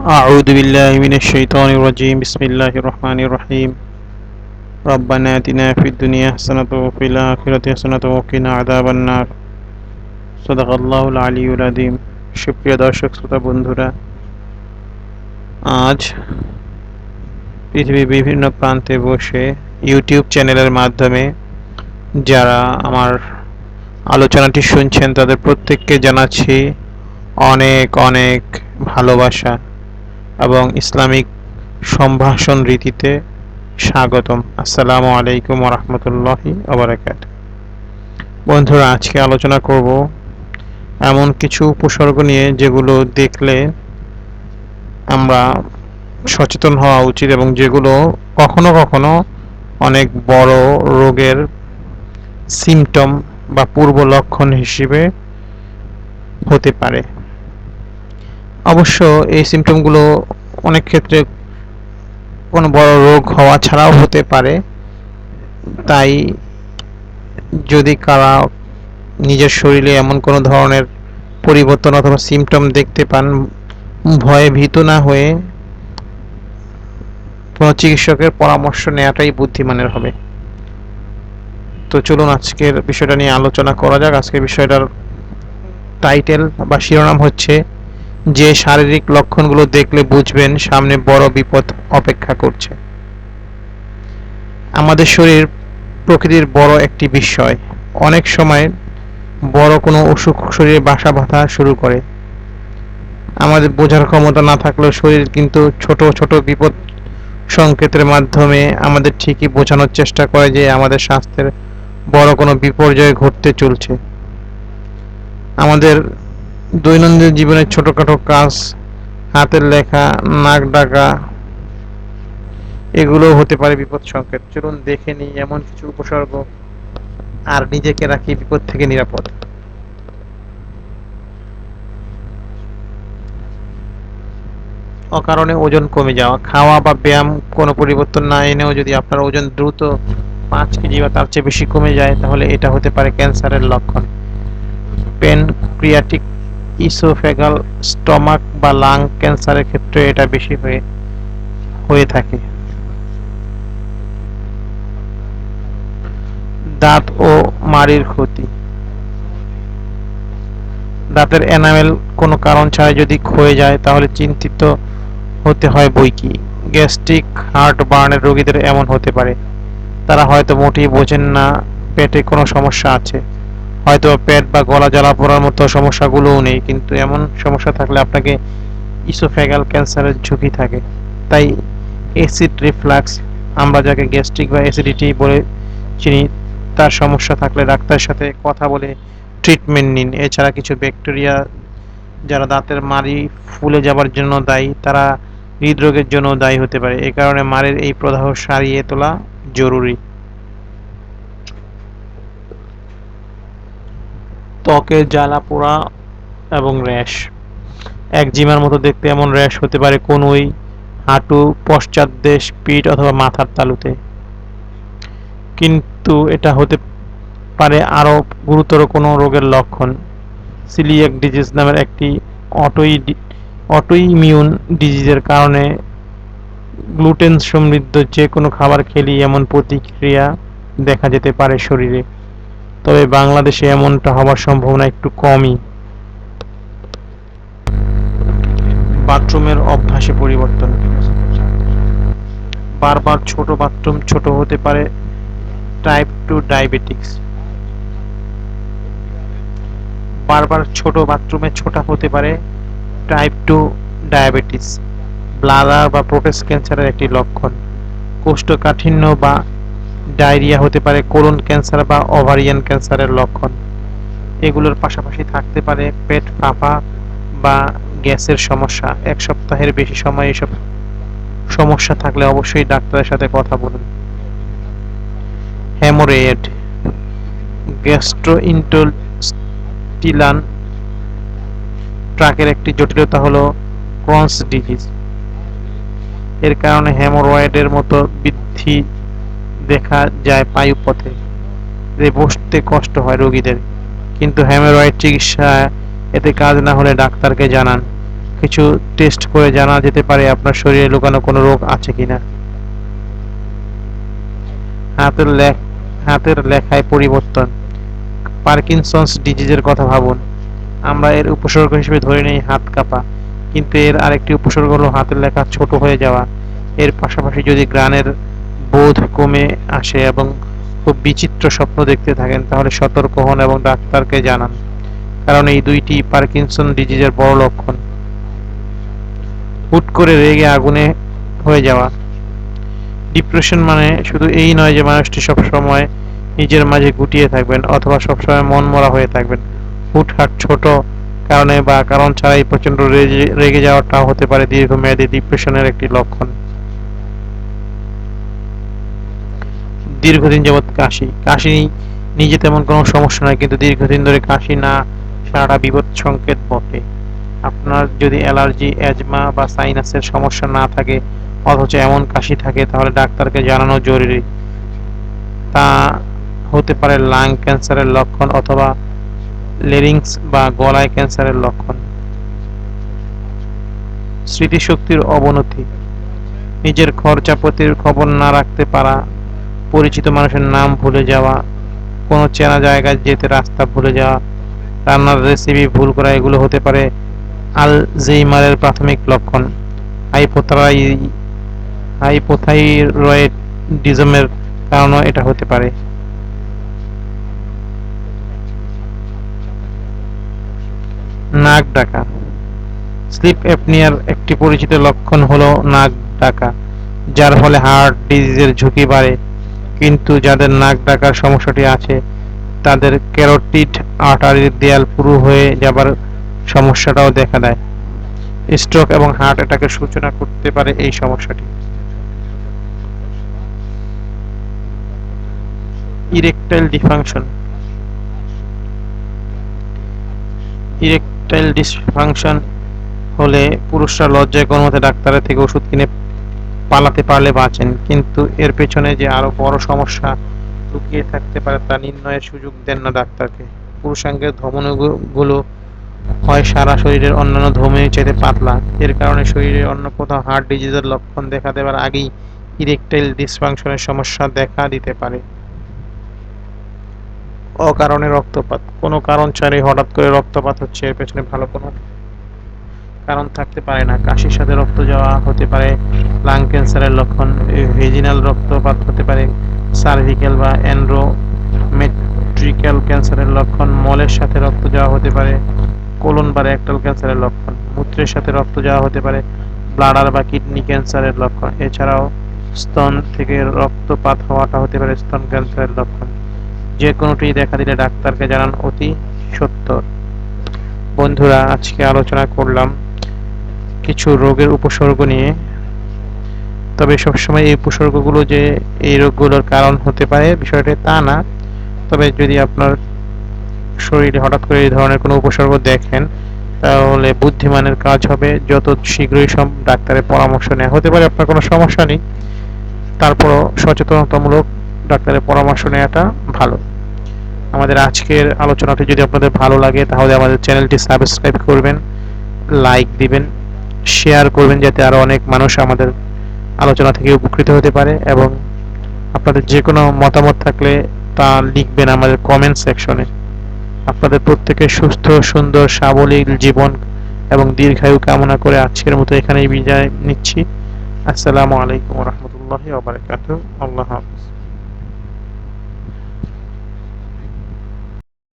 أعوذ بالله من الشيطان الرجيم بسم الله الرحمن الرحيم ربنا آتنا في الدنيا حسنة وفي الآخرة حسنة وقنا عذاب النار صدق الله العلي العظيم সুপ্রিয় দর্শক শ্রোতা বন্ধুরা আজ পৃথিবীর বিভিন্ন প্রান্তে বসে ইউটিউব চ্যানেলের মাধ্যমে যারা আমার আলোচনাটি শুনছেন তাদের প্রত্যেককে জানাচ্ছি অনেক অনেক ভালোবাসা এবং ইসলামিক সম্ভাষণ রীতিতে স্বাগতম। আসসালামু আলাইকুম রহমতুল্লাহি আবরাকাত বন্ধুরা, আজকে আলোচনা করব এমন কিছু উপসর্গ নিয়ে যেগুলো দেখলে আমরা সচেতন হওয়া উচিত এবং যেগুলো কখনো কখনো অনেক বড় রোগের সিমটম বা পূর্ব লক্ষণ হিসেবে হতে পারে। অবশ্য এই সিমটমগুলো অনেক ক্ষেত্রে কোনো বড় রোগ হওয়া ছাড়াও হতে পারে। তাই যদি কারা নিজের শরীরে এমন কোনো ধরনের পরিবর্তন অথবা সিমটম দেখতে পান, ভয়ে ভীত না হয়ে কোনো চিকিৎসকের পরামর্শ নেওয়াটাই বুদ্ধিমানের হবে। তো চলুন আজকের বিষয়টা নিয়ে আলোচনা করা যাক। আজকের বিষয়টার টাইটেল বা শিরোনাম হচ্ছে যে শারীরিক লক্ষণগুলো দেখলে বুঝবেন, সামনে বড় বিপদ অপেক্ষা করছে। আমাদের শরীর প্রকৃতির বড় একটি বিষয়। অনেক সময় বড় কোনো অসুখ শরীরে বাসা বাঁধা শুরু করে। আমাদের বোঝার ক্ষমতা না থাকলেও শরীর কিন্তু ছোট ছোট বিপদ সংকেতের মাধ্যমে আমাদের ঠিকই বোঝানোর চেষ্টা করে যে আমাদের স্বাস্থ্যের বড় কোনো বিপর্যয় ঘটতে চলছে। আমাদের দৈনন্দিন জীবনের ছোটখাটো কাজ, হাতের লেখা, নাক ডাকা, এগুলো হতে পারে বিপদ সংকেত। চলুন দেখে নিই এমন কিছু উপসর্গ, আর নিজেকে রাখি বিপদ থেকে নিরাপদ। অকারণে ওজন কমে যাওয়া, খাওয়া বা ব্যায়াম কোনো পরিবর্তন না এনেও যদি আপনার ওজন দ্রুত পাঁচ কেজি বা তার চেয়ে বেশি কমে যায়, তাহলে এটা হতে পারে ক্যান্সারের লক্ষণ। পেনক্রিয়াটিক ইসোফেগাল স্টমাক বা লাং ক্যান্সারের ক্ষেত্রে এটা বেশি হয়ে হয়ে থাকে। দাঁত ও মাড়ির ক্ষতি। দাঁতের এনামেল কোনো কারণ ছাড়াই যদি ক্ষয়ে যায়, তাহলে চিন্তিত হতে হয় বই কি। গ্যাস্ট্রিক হার্ট বার্নের রোগীদের এমন হতে পারে। তারা হয়তো মোটেই বোঝেন না, পেটে কোনো সমস্যা আছে। হয়তো পেট বা গলা জ্বালা পড়ার মতো সমস্যাগুলোও নেই, কিন্তু এমন সমস্যা থাকলে আপনাকে ইসোফেগাল ক্যান্সারের ঝুঁকি থাকে। তাই অ্যাসিড রিফ্লাক্স আমরা যাকে গ্যাস্ট্রিক বা অ্যাসিডিটি বলে চিনি, তার সমস্যা থাকলে ডাক্তারের সাথে কথা বলে ট্রিটমেন্ট নিন। এছাড়া কিছু ব্যাকটেরিয়া যারা দাঁতের মাড়ি ফুলে যাবার জন্য দায়ী, তারা হৃদরোগের জন্য দায়ী হতে পারে। এ কারণে মাড়ির এই প্রদাহ সারিয়ে তোলা জরুরি। ত্বকে জ্বালা পোড়া এবং র্যাশ। এক একজিমার মতো দেখতে এমন র্যাশ হতে পারে কোনোই হাঁটু পশ্চাৎদেশ পিঠ অথবা মাথার তালুতে। কিন্তু এটা হতে পারে আরও গুরুতর কোনো রোগের লক্ষণ। সিলিয়াক ডিজিজ নামের একটি অটোই অটোইমিউন ডিজিজের কারণে গ্লুটেন সমৃদ্ধ যে কোনো খাবার খেলেই এমন প্রতিক্রিয়া দেখা যেতে পারে শরীরে। তবে বাংলাদেশে এমনটা হওয়ার সম্ভাবনা একটু কমই। বাথরুমের অভ্যাসে পরিবর্তন। বারবার ছোট বাথরুম ছোট হতে পারে টাইপ টু ডায়াবেটিক্স বারবার ছোট বাথরুমে ছোটা হতে পারে টাইপ টু ডায়াবেটিস ব্লাডার বা প্রোটেস্ট ক্যান্সারের একটি লক্ষণ। কোষ্ঠকাঠিন্য বা ডায়রিয়া হতে পারে কোলন ক্যান্সার বা ওভারিয়ান ক্যান্সারের লক্ষণ। এগুলোর পাশাপাশি থাকতে পারে পেট ফাঁপা বা গ্যাসের সমস্যা। এক সপ্তাহের বেশি সময় এসব সমস্যা থাকলে অবশ্যই ডাক্তারের সাথে কথা বলুন। হ্যামোরেয়েড গ্যাস্ট্রোইন্টেস্টিনাল ট্রাকের একটি জটিলতা হলো ক্রনস ডিজিজ। এর কারণে হেমোরয়েডের মতো বৃদ্ধি দেখা যায় পায়ুপথে বসতে কষ্ট হয় রোগীদের। কিন্তু হ্যামোরয়েড চিকিৎসা এতে কাজ না হলে ডাক্তারকে জানান। কিছু টেস্ট করে জানা যেতে পারে আপনার শরীরে লুকানো কোনো রোগ আছে কিনা। হাতের লেখ হাতের লেখায় পরিবর্তন। পার্কিনসন্স ডিজিজের কথা ভাবুন। আমরা এর উপসর্গ হিসেবে ধরে নেই হাত কাঁপা। কিন্তু এর আরেকটি উপসর্গ হলো হাতের লেখা ছোট হয়ে যাওয়া। এর পাশাপাশি যদি গ্রানের বোধ কমে আসে এবং খুব বিচিত্র স্বপ্ন দেখতে থাকেন, তাহলে সতর্ক হন এবং ডাক্তারকে জানান। কারণ এই দুইটি পার্কিনসন ডিজিজের বড় লক্ষণ। হুট করে রেগে আগুনে হয়ে যাওয়া। ডিপ্রেশন মানে শুধু এই নয় যে মানুষটি সবসময় নিজের মাঝে গুটিয়ে থাকবেন অথবা সবসময় মন মরা হয়ে থাকবেন। হুটহাট ছোট কারণে বা কারণ ছাড়াই প্রচণ্ড রেগে- যাওয়াটাও হতে পারে দীর্ঘমেয়াদী ডিপ্রেশনের একটি লক্ষণ। দীর্ঘদিন যাবৎ কাশি। কাশি নিজে তেমন কোনো সমস্যা নয়, কিন্তু দীর্ঘদিন ধরে কাশি না সারাটা বিপদ সংকেত বটে। আপনার যদি অ্যালার্জি, অ্যাজমা বা সাইনাসের সমস্যা না থাকে, অথচ এমন কাশি থাকে, তাহলে ডাক্তারকে জানানো জরুরি। তা হতে পারে লাং ক্যান্সারের লক্ষণ অথবা লেরিংস বা গলায় ক্যান্সারের লক্ষণ। স্মৃতিশক্তির অবনতি। নিজের খরচাপাতির খবর না রাখতে পারা পরিচিত মানুষের নাম ভুলে যাওয়া, কোনো চেনা জায়গায় যেতে রাস্তা ভুলে যাওয়া, রান্নার রেসিপি ভুল করা, এগুলো হতে পারে আল আলজেইমারের প্রাথমিক লক্ষণ। হাইপোথারাই হাইপোথাইরয়েডিজমের কারণও এটা হতে পারে। নাক ডাকা স্লিপ অ্যাপনিয়ার একটি পরিচিত লক্ষণ হলো নাক ডাকা যার ফলে হার্ট ডিজিজের ঝুঁকি বাড়ে। কিন্তু যাদের নাক ডাকার সমস্যাটি আছে, তাদের ক্যারোটিড আর্টারির দেয়াল পুরু হয়ে যাবার সমস্যাটাও দেখা দেয়। স্ট্রোক এবং হার্ট অ্যাটাকের সূচনা করতে পারে এই সমস্যাটি। ইরেকটাইল ডিফাংশন। ইরেকটাইল ডিসফাংশন হলে পুরুষরা লজ্জায় কোনো মতে ডাক্তারের থেকে ওষুধ কিনে পালাতে পারলে বাঁচেন। কিন্তু এর পেছনে যে আরও বড় সমস্যা লুকিয়ে থাকতে পারে তা নির্ণয়ের সুযোগ দেন না ডাক্তারকে। পুরুষাঙ্গের ধমনীগুলো হয় সারা শরীরের অন্যান্য ধমনীর চাইতে পাতলা। এর কারণে শরীরের অন্য কোথাও হার্ট ডিজিজের লক্ষণ দেখা দেওয়ার আগেই ইরেকটাইল ডিসফাংশনের সমস্যা দেখা দিতে পারে। অকারণে রক্তপাত। কোনো কারণ ছাড়াই হঠাৎ করে রক্তপাত হচ্ছে, এর পেছনে ভালো কোনো কারণ থাকতে পারে না। কাশির সাথে রক্ত যাওয়া হতে পারে লাং ক্যান্সারের লক্ষণ ভেজিনাল রক্তপাত হতে পারে সার্ভিক্যাল বা এন্ড্রোমেট্রিক্যাল ক্যান্সারের লক্ষণ, মলের সাথে রক্ত যাওয়া হতে পারে কোলন বা রেকটাল ক্যান্সারের লক্ষণ, মূত্রের সাথে রক্ত যাওয়া হতে পারে ব্লাডার বা কিডনি ক্যান্সারের লক্ষণ, এছাড়াও স্তন থেকে রক্তপাত হওয়াটা হতে পারে স্তন ক্যান্সারের লক্ষণ। যে কোনোটি দেখা দিলে ডাক্তারকে জানান, অতি সত্তর। বন্ধুরা, আজকে আলোচনা করলাম কিছু রোগের উপসর্গ নিয়ে। তবে সবসময় এই উপসর্গগুলো যে এই রোগগুলোর কারণ হতে পারে বিষয়টা তা না। তবে যদি আপনার শরীরে হঠাৎ করে এই ধরনের কোনো উপসর্গ দেখেন, তাহলে বুদ্ধিমানের কাজ হবে। যত শীঘ্রই সব ডাক্তারের পরামর্শ নেওয়া, হতে পারে আপনার কোনো সমস্যা নেই। তারপরও সচেতনতামূলক ডাক্তারের পরামর্শ নেওয়াটা ভালো। আমাদের আজকের আলোচনাটি যদি আপনাদের ভালো লাগে, তাহলে আমাদের চ্যানেলটি সাবস্ক্রাইব করবেন, লাইক দিবেন, শেয়ার করবেন, যাতে আরও অনেক মানুষ আমাদের আলোচনা থেকে উপকৃত হতে পারে এবং আপনাদের যে কোনো মতামত থাকলে তা লিখবেন আমাদের কমেন্ট সেকশনে আপনাদের প্রত্যেকের সুস্থ, সুন্দর, সাবলীল জীবন এবং দীর্ঘায়ু কামনা করে আজকের মতো এখানেই বিদায় নিচ্ছি। আসসালামু আলাইকুম রহমতুল্লাহ আল্লাহ হাফিজ।